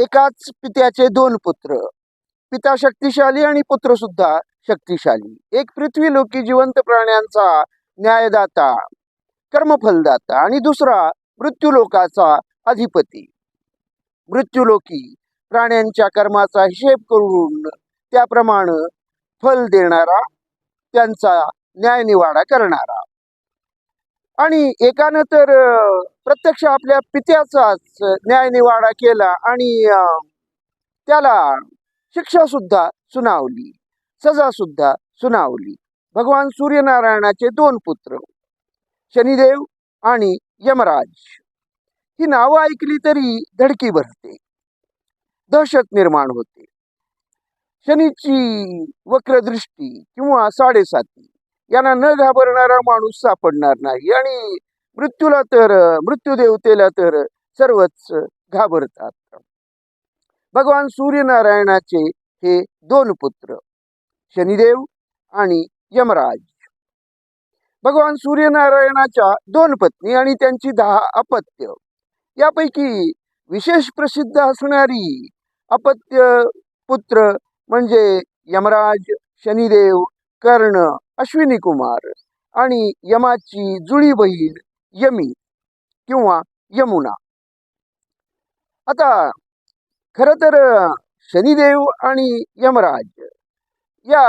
एकाच पित्याचे दोन पुत्र. पिता शक्तिशाली आणि पुत्र सुद्धा शक्तिशाली. एक पृथ्वी लोकी जिवंत प्राण्यांचा न्यायदाता कर्मफलदाता आणि दुसरा मृत्यूलोकाचा अधिपती. मृत्यूलोकी प्राण्यांच्या कर्माचा हिशेब करून त्याप्रमाणे फल देणारा त्यांचा न्यायनिवाडा करणारा. आणि एकानं तर प्रत्यक्ष आपल्या पित्याचाच न्यायनिवाडा केला आणि त्याला शिक्षा सुद्धा सुनावली सजा सुद्धा सुनावली. भगवान सूर्यनारायणाचे दोन पुत्र शनिदेव आणि यमराज. ही नावं ऐकली तरी धडकी भरते दहशत निर्माण होते. शनीची वक्रदृष्टी किंवा साडेसाती यांना न घाबरणारा माणूस सापडणार नाही. आणि मृत्यूला तर मृत्यूदेवतेला तर सर्वच घाबरतात. भगवान सूर्यनारायणाचे हे दोन पुत्र शनिदेव आणि यमराज. भगवान सूर्यनारायणाच्या दोन पत्नी आणि त्यांची दहा अपत्य. यापैकी विशेष प्रसिद्ध असणारी अपत्य पुत्र म्हणजे यमराज शनिदेव कर्ण अश्विनी कुमार आणि यमाची जुळी बहीण यमी किंवा यमुना. आता खरं तर शनिदेव आणि यमराज या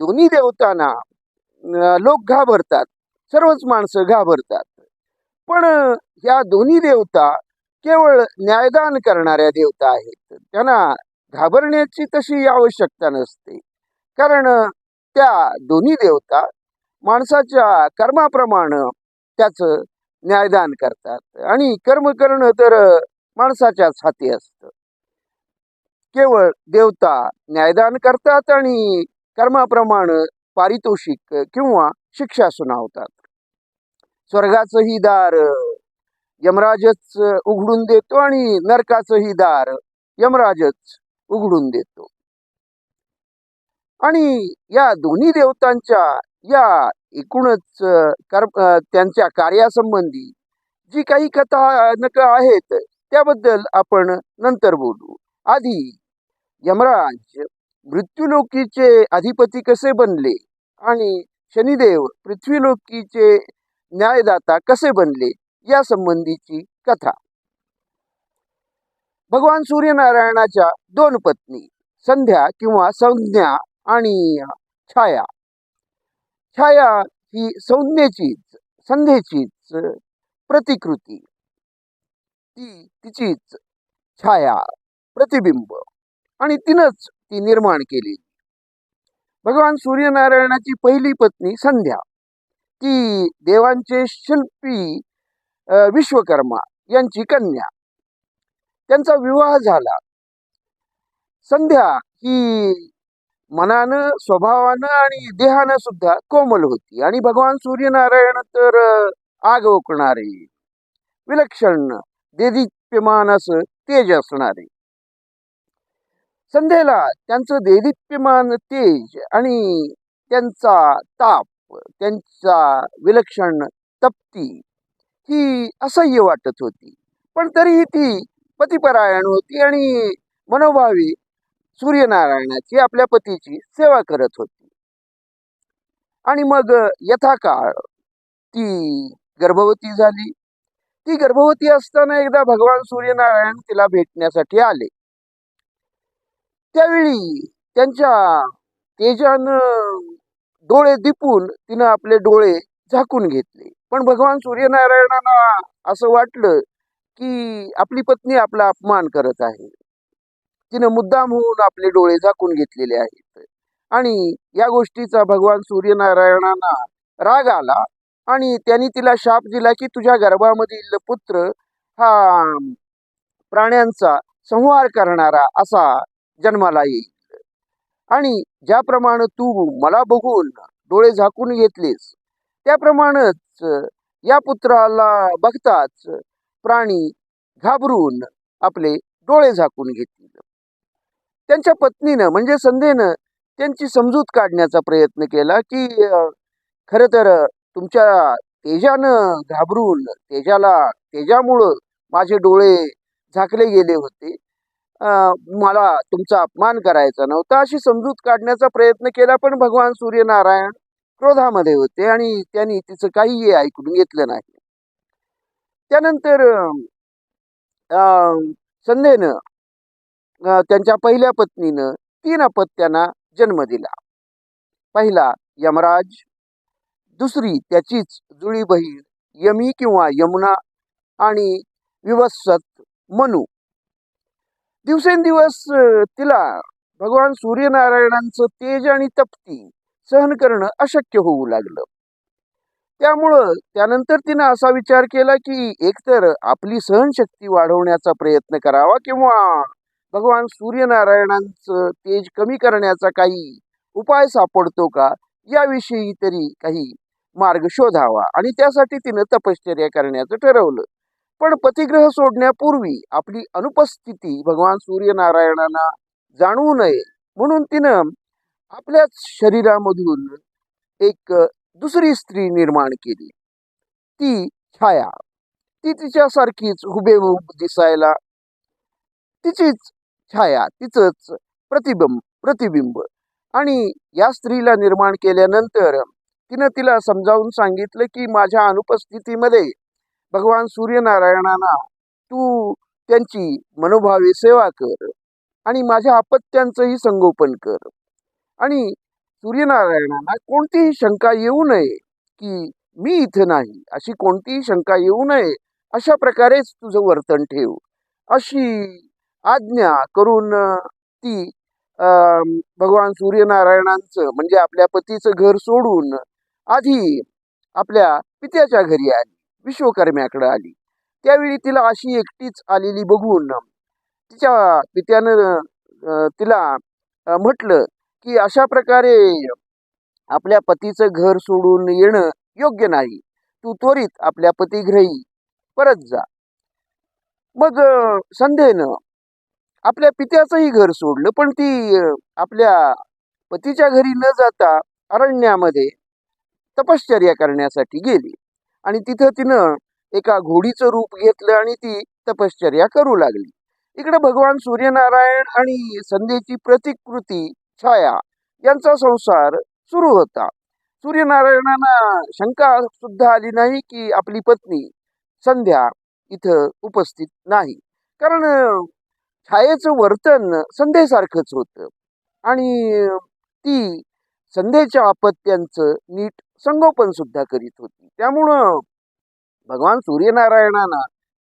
दोन्ही देवतांना लोक घाबरतात सर्वच माणसं घाबरतात. पण या दोन्ही देवता केवळ न्यायदान करणाऱ्या देवता आहेत. त्यांना घाबरण्याची तशी आवश्यकता नसते. कारण त्या दोन्ही देवता माणसाच्या कर्माप्रमाणे त्याचं न्यायदान करतात. आणि कर्म करणं तर माणसाच्याच हाती असतं. केवळ देवता न्यायदान करतात आणि कर्माप्रमाणे पारितोषिक किंवा शिक्षा सुनावतात. स्वर्गाचंही दार यमराजच उघडून देतो आणि नरकाचंही दार यमराजच उघडून देतो. आणि या दोन्ही देवतांच्या या एकूणच कर त्यांच्या कार्यासंबंधी जी काही कथानक आहेत त्याबद्दल आपण नंतर बोलू. आधी यमराज मृत्यूलोकीचे अधिपती कसे बनले आणि शनिदेव पृथ्वीलोकीचे न्यायदाता कसे बनले या संबंधीची कथा. भगवान सूर्यनारायणाच्या दोन पत्नी संध्या किंवा संज्ञा आणि छाया. छाया ही संज्ञेचीच संध्येचीच प्रतिकृती. ती तिचीच छाया प्रतिबिंब आणि तिनंच ती निर्माण केली. भगवान सूर्यनारायणाची पहिली पत्नी संध्या. ती देवांचे शिल्पी विश्वकर्मा यांची कन्या. त्यांचा विवाह झाला. संध्या ही मनानं स्वभावानं आणि देहानं सुद्धा कोमल होती. आणि भगवान सूर्यनारायण तर आग ओकणारे विलक्षण देदीप्यमान असं तेज असणारे. संध्येला त्यांचं देदीप्यमान तेज आणि त्यांचा ताप त्यांचा विलक्षण तप्ती ही असह्य वाटत होती. पण तरीही ती पतिपरायण होती आणि मनोभावी सूर्यनारायणाची आपल्या पतीची सेवा करत होती. आणि मग यथाकाळ ती गर्भवती झाली. ती गर्भवती असताना एकदा भगवान सूर्यनारायण तिला भेटण्यासाठी आले. त्यावेळी त्यांच्या तेजानं डोळे दिपून तिनं आपले डोळे झाकून घेतले. पण भगवान सूर्यनारायणांना असं वाटलं की आपली पत्नी आपला अपमान करत आहे. तिनं मुद्दाम होऊन आपले डोळे झाकून घेतलेले आहेत. आणि या गोष्टीचा भगवान सूर्यनारायणांना राग आला आणि त्यांनी तिला शाप दिला की तुझ्या गर्भामधील पुत्र हा प्राण्यांचा संहार करणारा असा जन्माला येईल. आणि ज्याप्रमाणे तू मला बघून डोळे झाकून घेतलेस त्याप्रमाणेच या पुत्राला बघताच प्राणी घाबरून आपले डोळे झाकून घेतले. त्यांच्या पत्नीनं म्हणजे संध्येनं त्यांची समजूत काढण्याचा प्रयत्न केला की खर खरं तर तुमच्या तेजानं घाबरून तेजाला तेजामुळं माझे डोळे झाकले गेले होते. मला तुमचा अपमान करायचा नव्हता अशी समजूत काढण्याचा प्रयत्न केला पण भगवान सूर्यनारायण क्रोधामध्ये होते आणि त्यांनी तिचं काहीही ऐकून घेतलं नाही. त्यानंतर अं, संध्येनं त्यांच्या पहिल्या पत्नीनं तीन अपत्यांना जन्म दिला. पहिला यमराज दुसरी त्याचीच जुळी बहीण यमी किंवा यमुना आणि विवस्वत मनु. दिवसेंदिवस तिला भगवान सूर्यनारायणांचं तेज आणि तप्ती सहन करणं अशक्य होऊ लागलं. त्यामुळं त्यानंतर तिनं असा विचार केला की एकतर आपली सहनशक्ती वाढवण्याचा प्रयत्न करावा किंवा भगवान सूर्यनारायणांचं तेज कमी करण्याचा काही उपाय सापडतो का? याविषयी तरी काही मार्ग शोधावा. आणि त्यासाठी तिनं तपश्चर्या करण्याचं ठरवलं. पण पतिग्रह सोडण्यापूर्वी आपली अनुपस्थिती भगवान सूर्यनारायणांना जाणवू नये. म्हणून तिनं आपल्याच शरीरामधून एक दुसरी स्त्री निर्माण केली. ती छाया. ती तिच्यासारखीच हुबेहूब दिसायला तिचीच छाया तिचंच प्रतिबिंब प्रतिबिंब. आणि या स्त्रीला निर्माण केल्यानंतर तिनं तिला समजावून सांगितलं की माझ्या अनुपस्थितीमध्ये भगवान सूर्यनारायणांना तू त्यांची मनोभावे सेवा कर आणि माझ्या अपत्यांचंही संगोपन कर. आणि सूर्यनारायणांना कोणतीही शंका येऊ नये की मी इथं नाही. अशी कोणतीही शंका येऊ नये. अशा प्रकारेच तुझं वर्तन ठेव. अशी आज्ञा करून ती अं, भगवान सूर्यनारायणांचं म्हणजे आपल्या पतीचं घर सोडून आधी आपल्या पित्याच्या घरी आली विश्वकर्म्याकडे आली. त्यावेळी तिला अशी एकटीच आलेली बघून तिच्या पित्यानं तिला म्हटलं की अशा प्रकारे आपल्या पतीचं घर सोडून येणं योग्य नाही. तू त्वरित आपल्या पतिग्रही परत जा. मग संध्येनं आपल्या पित्याचंही घर सोडलं पण ती आपल्या पतीच्या घरी न जाता अरण्यामध्ये तपश्चर्या करण्यासाठी गेली. आणि तिथं तिनं एका घोडीचं रूप घेतलं आणि ती तपश्चर्या करू लागली. इकडे भगवान सूर्यनारायण आणि संध्येची प्रतिकृती छाया यांचा संसार सुरू होता. सूर्यनारायणांना शंका सुद्धा आली नाही की आपली पत्नी संध्या इथं उपस्थित नाही. कारण छायेचं वर्तन संध्येसारखंच होतं. आणि ती संध्येच्या अपत्यांचं नीट संगोपन सुद्धा करीत होती. त्यामुळं भगवान सूर्यनारायणांना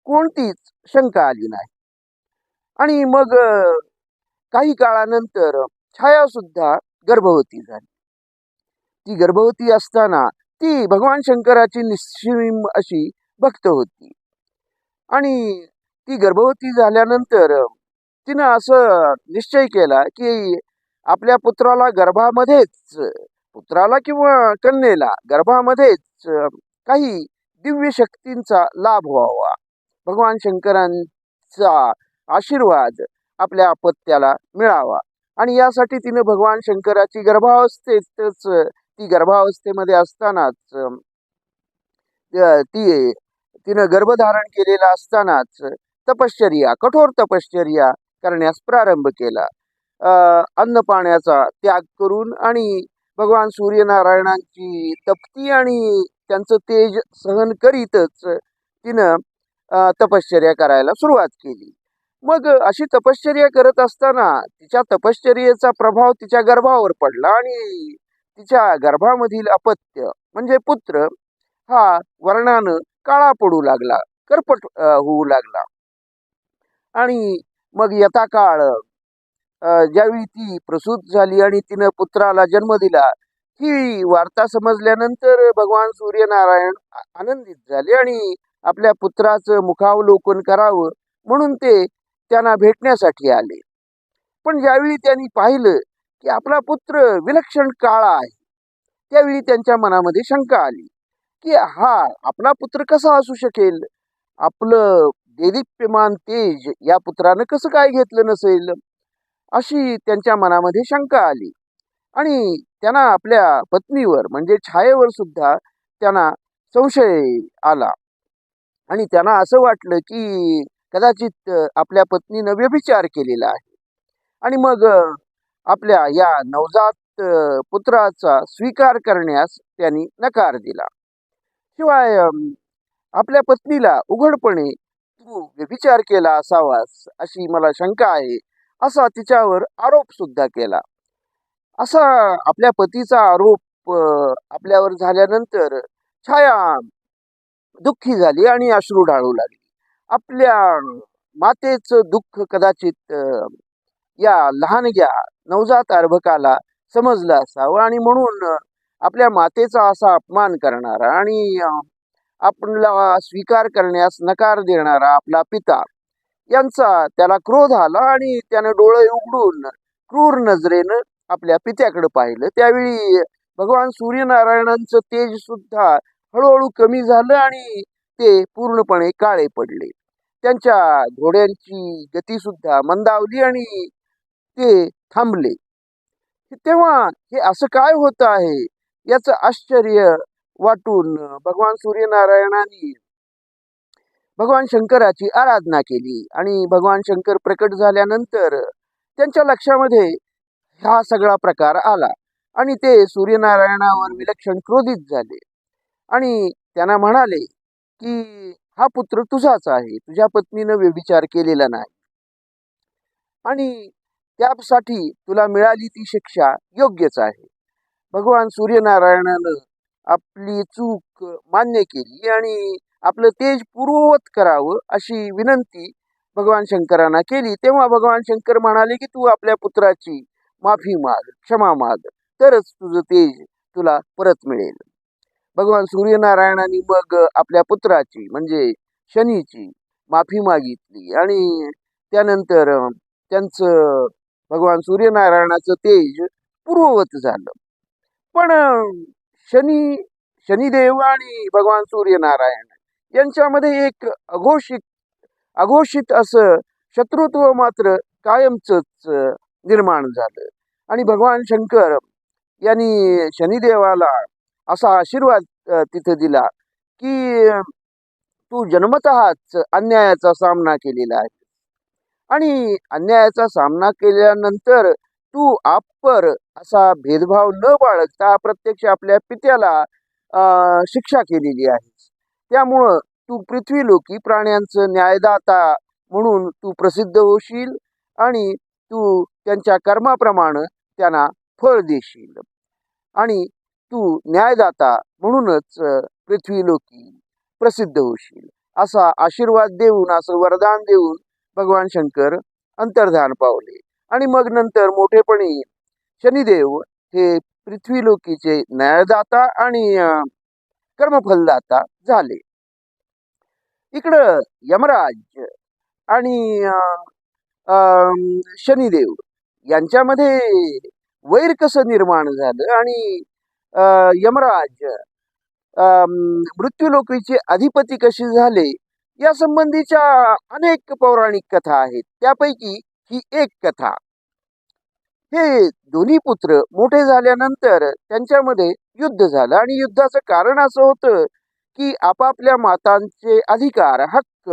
कोणतीच शंका आली नाही. आणि मग काही काळानंतर छाया सुद्धा गर्भवती झाली. ती गर्भवती असताना ती भगवान शंकराची निश्चिम अशी भक्त होती. आणि ती गर्भवती झाल्यानंतर तिनं असं निश्चय केला की आपल्या पुत्राला गर्भामध्येच पुत्राला किंवा कन्येला गर्भामध्येच काही दिव्य शक्तींचा लाभ व्हावा. भगवान शंकरांचा आशीर्वाद आपल्या अपत्याला मिळावा. आणि यासाठी तिनं भगवान शंकराची गर्भावस्थेतच ती गर्भावस्थेमध्ये असतानाच ती तिनं गर्भधारण केलेला असतानाच तपश्चर्या कठोर तपश्चर्या करण्यास प्रारंभ केला. अन्न पाण्याचा त्याग करून आणि भगवान सूर्यनारायणांची तप्ती आणि त्यांचं तेज सहन करीतच तिनं तपश्चर्या करायला सुरुवात केली. मग अशी तपश्चर्या करत असताना तिच्या तपश्चर्येचा प्रभाव तिच्या गर्भावर पडला आणि तिच्या गर्भामधील अपत्य म्हणजे पुत्र हा वर्णानं काळा पडू लागला करपट होऊ लागला. आणि मग यथा काळ ज्यावेळी ती प्रसूत झाली आणि तिनं पुत्राला जन्म दिला ही वार्ता समजल्यानंतर भगवान सूर्यनारायण आनंदित झाले आणि आपल्या पुत्राचं मुखावलोकन करावं म्हणून ते त्यांना भेटण्यासाठी आले. पण ज्यावेळी त्यांनी पाहिलं की आपला पुत्र विलक्षण काळा आहे त्यावेळी त्यांच्या मनामध्ये शंका आली की हा आपला पुत्र कसा असू शकेल? आपलं देदीप्यमान तेज या पुत्रानं कसं काय घेतलं नसेल? अशी त्यांच्या मनामध्ये शंका आली. आणि त्यांना आपल्या पत्नीवर म्हणजे छायेवर सुद्धा त्यांना संशय आला. आणि त्यांना असं वाटलं की कदाचित आपल्या पत्नीनं व्यभिचार केलेला आहे. आणि मग आपल्या या नवजात पुत्राचा स्वीकार करण्यास त्यांनी नकार दिला. शिवाय आपल्या पत्नीला उघडपणे तू व्यभिचार केला असावास अशी मला शंका आहे असा तिच्यावर आरोप सुद्धा केला. असा आपल्या पतीचा आरोप आपल्यावर झाल्यानंतर छाया दुःखी झाली आणि अश्रू ढाळू लागली. आपल्या मातेचं दुःख कदाचित या लहानग्या नवजात अर्भकाला समजलं असावं आणि म्हणून आपल्या मातेचा असा अपमान करणारा आणि आपला स्वीकार करण्यास नकार देणारा आपला पिता. यांचा त्याला क्रोध आला आणि त्यानं डोळे उघडून क्रूर नजरेनं आपल्या पित्याकडे पाहिलं. त्यावेळी भगवान सूर्यनारायणांचं तेज सुद्धा हळूहळू कमी झालं आणि ते पूर्णपणे काळे पडले. त्यांच्या घोड्यांची गती सुद्धा मंदावली आणि ते थांबले. तेव्हा हे असं काय होत आहे? याचं आश्चर्य वाटून भगवान सूर्यनारायणाने भगवान शंकराची आराधना केली. आणि भगवान शंकर प्रकट झाल्यानंतर त्यांच्या लक्षामध्ये हा सगळा प्रकार आला. आणि ते सूर्यनारायणावर विलक्षण क्रोधित झाले. आणि त्यांना म्हणाले की हा पुत्र तुझाच आहे. तुझ्या पत्नीनं व्यभिचार केलेला नाही. आणि त्यासाठी तुला मिळाली ती शिक्षा योग्यच आहे. भगवान सूर्यनारायणानं आपली चूक मान्य केली आणि आपलं तेज पूर्ववत करावं अशी विनंती भगवान शंकरांना केली. तेव्हा भगवान शंकर म्हणाले की तू आपल्या पुत्राची माफी माग क्षमा माग तरच तुझं तेज तुला परत मिळेल. भगवान सूर्यनारायणाने मग आपल्या पुत्राची म्हणजे शनीची माफी मागितली आणि त्यानंतर त्यांचं भगवान सूर्यनारायणाचं तेज पूर्ववत झालं. पण शनी शनिदेव आणि भगवान सूर्यनारायण यांच्यामध्ये एक अघोषित अघोषित असं शत्रुत्व मात्र कायमचंच निर्माण झालं. आणि भगवान शंकर यांनी शनिदेवाला असा आशीर्वाद तिथं दिला की तू जन्मतःच अन्यायाचा सामना केलेला आहे. आणि अन्यायाचा सामना केल्यानंतर तू आप्पर असा भेदभाव न बाळगता प्रत्यक्ष आपल्या पित्याला शिक्षा केलेली आहेस त्यामुळं तू पृथ्वीलोकी प्राण्यांचं न्यायदाता म्हणून तू प्रसिद्ध होशील आणि तू त्यांच्या कर्माप्रमाणे त्यांना फळ देशील. आणि तू न्यायदाता म्हणूनच पृथ्वी पृथ्वीलोकी प्रसिद्ध होशील. असा आशीर्वाद देऊन असं वरदान देऊन भगवान शंकर अंतर्धान पावले. आणि मग नंतर मोठेपणी शनिदेव हे पृथ्वीलोकीचे न्यायदाता आणि कर्मफलदाता झाले. इकडं यमराज आणि शनिदेव यांच्यामध्ये वैर कसं निर्माण झालं आणि यमराज अम, मृत्यूलोकीचे अधिपती कसे झाले या संबंधीच्या अनेक पौराणिक कथा आहेत. त्यापैकी ही एक कथा. हे दोन्ही पुत्र मोठे झाल्यानंतर त्यांच्यामध्ये युद्ध झालं आणि युद्धाचं कारण असं होतं की आपापल्या मातांचे अधिकार हक्क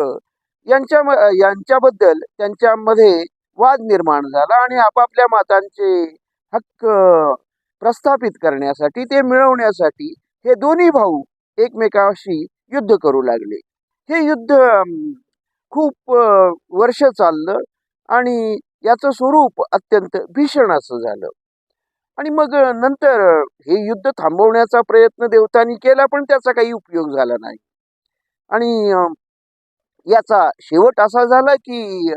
यांच्या यांच्याबद्दल त्यांच्यामध्ये वाद निर्माण झाला आणि आपापल्या मातांचे हक्क प्रस्थापित करण्यासाठी ते मिळवण्यासाठी हे दोन्ही भाऊ एकमेकाशी युद्ध करू लागले. हे युद्ध खूप वर्ष चाललं. आणि याचं स्वरूप अत्यंत भीषण असं झालं. आणि मग नंतर हे युद्ध थांबवण्याचा प्रयत्न देवतांनी केला पण त्याचा काही उपयोग झाला नाही. आणि याचा शेवट असा झाला की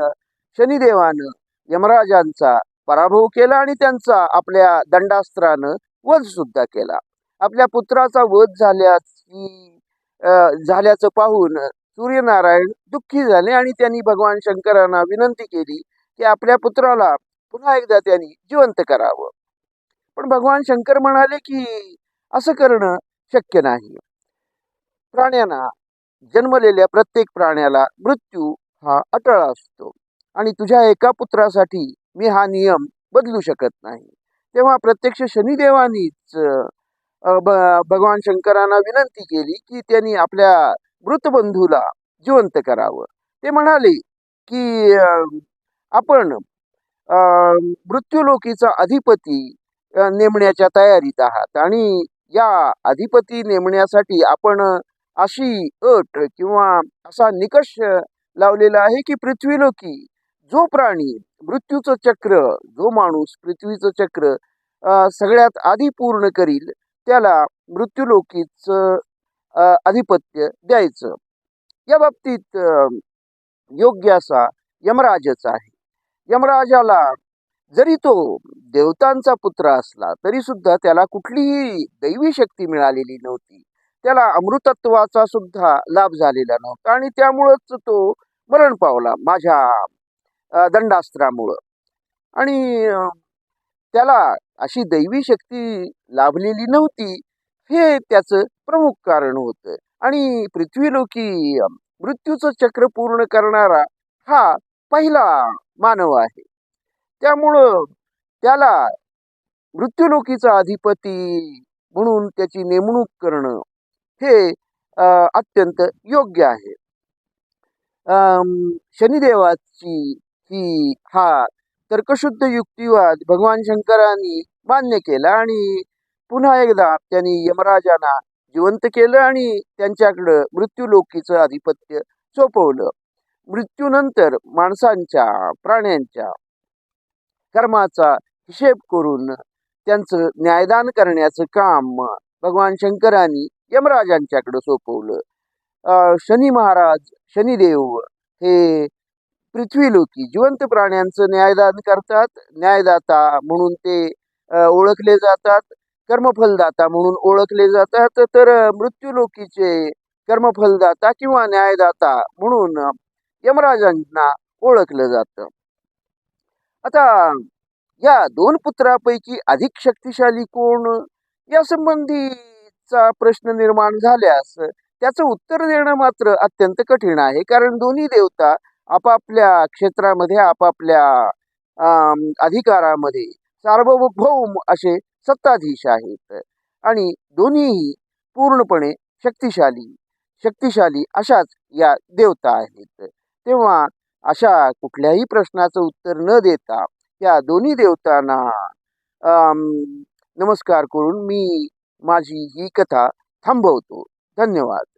शनिदेवानं यमराजांचा पराभव केला आणि त्यांचा आपल्या दंडास्त्रानं वध सुद्धा केला. आपल्या पुत्राचा वध झाल्याची झाल्याचं पाहून सूर्यनारायण दुःखी झाले आणि त्यांनी भगवान शंकरांना विनंती केली की आपल्या पुत्राला पुन्हा एकदा त्यांनी जिवंत करावं. पण भगवान शंकर म्हणाले की असं करणं शक्य नाही. प्राण्यांना जन्मलेल्या प्रत्येक प्राण्याला मृत्यू हा अटळ असतो आणि तुझ्या एका पुत्रासाठी मी हा नियम बदलू शकत नाही. तेव्हा प्रत्यक्ष शनिदेवानीच भगवान शंकरांना विनंती केली की त्यांनी आपल्या मृतबंधूला जिवंत करावं. ते म्हणाले की आपण मृत्यूलोकीचा अधिपती नेमण्याच्या तयारीत आहात आणि या अधिपती नेमण्यासाठी आपण अशी अट किंवा असा निकष लावलेला आहे की पृथ्वीलोकी जो प्राणी मृत्यूचं चक्र जो माणूस पृथ्वीचं चक्र सगळ्यात आधी पूर्ण करील त्याला मृत्यूलोकीचं आधिपत्य अधिपत्य द्यायचं. या बाबतीत योग्य असा यमराजच आहे. यमराजाला जरी तो देवतांचा पुत्र असला तरी सुद्धा त्याला कुठलीही दैवी शक्ती मिळालेली नव्हती. त्याला अमृतत्वाचा सुद्धा लाभ झालेला नव्हता आणि त्यामुळंच तो मरण पावला माझ्या दंडास्त्रामुळं. आणि त्याला अशी दैवी शक्ती लाभलेली नव्हती हे त्याचं प्रमुख कारण होतं. आणि पृथ्वीलोकी मृत्यूचं चक्र पूर्ण करणारा हा पहिला मानव आहे. त्यामुळं त्याला मृत्यूलोकीचा अधिपती म्हणून त्याची नेमणूक करणं हे अत्यंत योग्य आहे. अं, शनिदेवाची ही हा तर्कशुद्ध युक्तिवाद भगवान शंकरांनी मान्य केला आणि पुन्हा एकदा त्यांनी यमराजांना जिवंत केलं आणि त्यांच्याकडं मृत्यूलोकीचं आधिपत्य सोपवलं. मृत्यूनंतर माणसांच्या प्राण्यांच्या कर्माचा हिशेब करून त्यांचं न्यायदान करण्याचं काम भगवान शंकरांनी यमराजांच्याकडे सोपवलं. शनी महाराज शनिदेव हे पृथ्वीलोकी जिवंत प्राण्यांचं न्यायदान करतात. न्यायदाता म्हणून ते ओळखले जातात. कर्मफलदाता म्हणून ओळखले जातात. तर मृत्यूलोकीचे कर्मफलदाता किंवा न्यायदाता म्हणून यमराजांना ओळखलं जात. आता या दोन पुत्रापैकी अधिक शक्तिशाली कोण? या संबंधीचा प्रश्न निर्माण झाल्यास त्याचं उत्तर देणं मात्र अत्यंत कठीण आहे. कारण दोन्ही देवता आपापल्या क्षेत्रामध्ये आपापल्या अं, अधिकारामध्ये सार्वभौम असे सत्ताधीश आहेत. आणि दोन्हीही पूर्णपणे शक्तिशाली शक्तिशाली अशाच या देवता आहेत. तेव्हा अशा कुठल्याही प्रश्नाचं उत्तर न देता या दोन्ही देवतांना नमस्कार करून मी माझी ही कथा थांबवतो. धन्यवाद.